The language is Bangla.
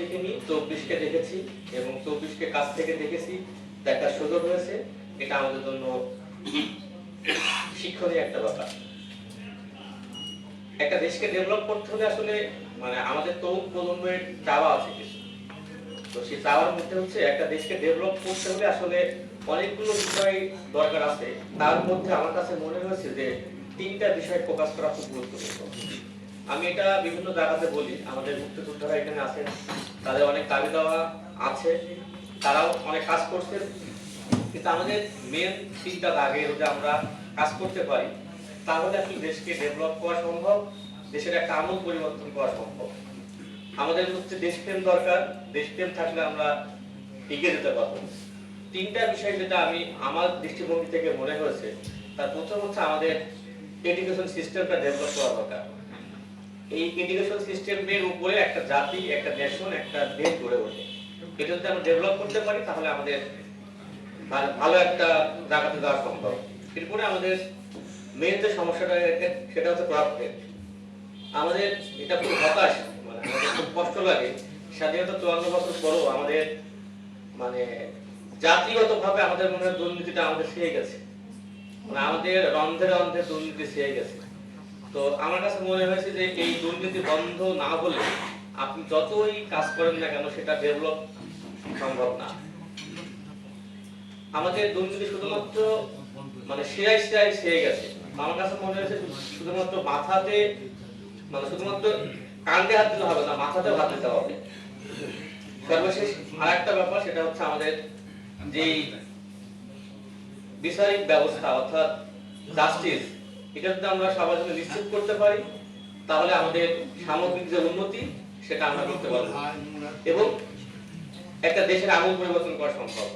দেখিনি, চব্বিশকে দেখেছি এবং চব্বিশকে কাছ থেকে দেখেছি। দেখার সুযোগ হয়েছে। এটা আমাদের জন্য শিক্ষণীয় একটা ব্যাপার। একটা দেশকে ডেভেলপ করতে হলে আসলে মানে আমাদের তরুণ প্রজন্মের চাওয়া আছে কিছু। তো সেই চাওয়ার মধ্যে হচ্ছে একটা দেশকে ডেভেলপ করতে হলে আসলে অনেকগুলো বিষয় দরকার আছে। তার মধ্যে আমার কাছে মনে হয়েছে যে তিনটা বিষয় ফোকাস করা খুব গুরুত্বপূর্ণ। আমি এটা বিভিন্ন জায়গাতে বলি। আমাদের মুক্তিযোদ্ধারা এখানে আছেন, তাদের অনেক দাবি দেওয়া আছে, তারাও অনেক কাজ করছেন কিন্তু আমাদের মেন তিনটা দাগে যদি আমরা কাজ করতে পারি, তাহলে আসলে দেশকে ডেভেলপ করা সম্ভব, দেশের একটা আমূল পরিবর্তন করা সম্ভব। আমাদের হচ্ছে দেশপ্রেম দরকার, দেশপ্রেম থাকলে আমরা এগিয়ে যেতে পারব। তিনটা বিষয় যেটা আমি আমার দৃষ্টিভঙ্গি থেকে মনে হয়েছে, তার প্রথম হচ্ছে আমাদের এডুকেশন সিস্টেমটা ডেভেলপ করা দরকার। এই এডুকেশন সিস্টেমের উপরে একটা জাতি, একটা নেশন একটা দেশ গড়ে ওঠে। এটা যদি আমরা ডেভেলপ করতে পারি, তাহলে আমাদের ভালো একটা জায়গাতে যাওয়া সম্ভব। এরপরে আমাদের মেন যে সমস্যাটা সেটা হচ্ছে করাপ্টেড আমাদের এটা খুব হতাশ মানে আমাদের খুব কষ্ট লাগে। স্বাধীনতা চুয়ান্ন বছর পরও আমাদের মানে জাতিগত ভাবে আমাদের মনে হয় দুর্নীতিটা আমাদের ছেয়ে গেছে। মানে আমাদের রন্ধে রন্ধে দুর্নীতি ছেয়ে গেছে। তো আমার কাছে মনে হয়েছে যে এই দুর্নীতি বন্ধ না হলে আপনি যতই কাজ করেন না কেন, সেটা ডেভেলপ সম্ভব না। আমাদের দুর্নীতি শুধুমাত্র মানে শিরায় শিরায় ছেয়ে গেছে। আমার কাছে মনে হয়েছে শুধুমাত্র মাথাতে মানে শুধুমাত্র কান্দে হাত দিলে হবে না মাথাতে হাত দিতে হবে। সর্বশেষ আর একটা ব্যাপার, সেটা হচ্ছে আমাদের যেই বিচারিক ব্যবস্থা, অর্থাৎ জাস্টিস এটা যদি আমরা সবার জন্য নিশ্চিত করতে পারি, তাহলে আমাদের সামগ্রিক যে উন্নতি, সেটা আমরা করতে পারব। এবং একটা দেশের আমূল পরিবর্তন করা সম্ভব।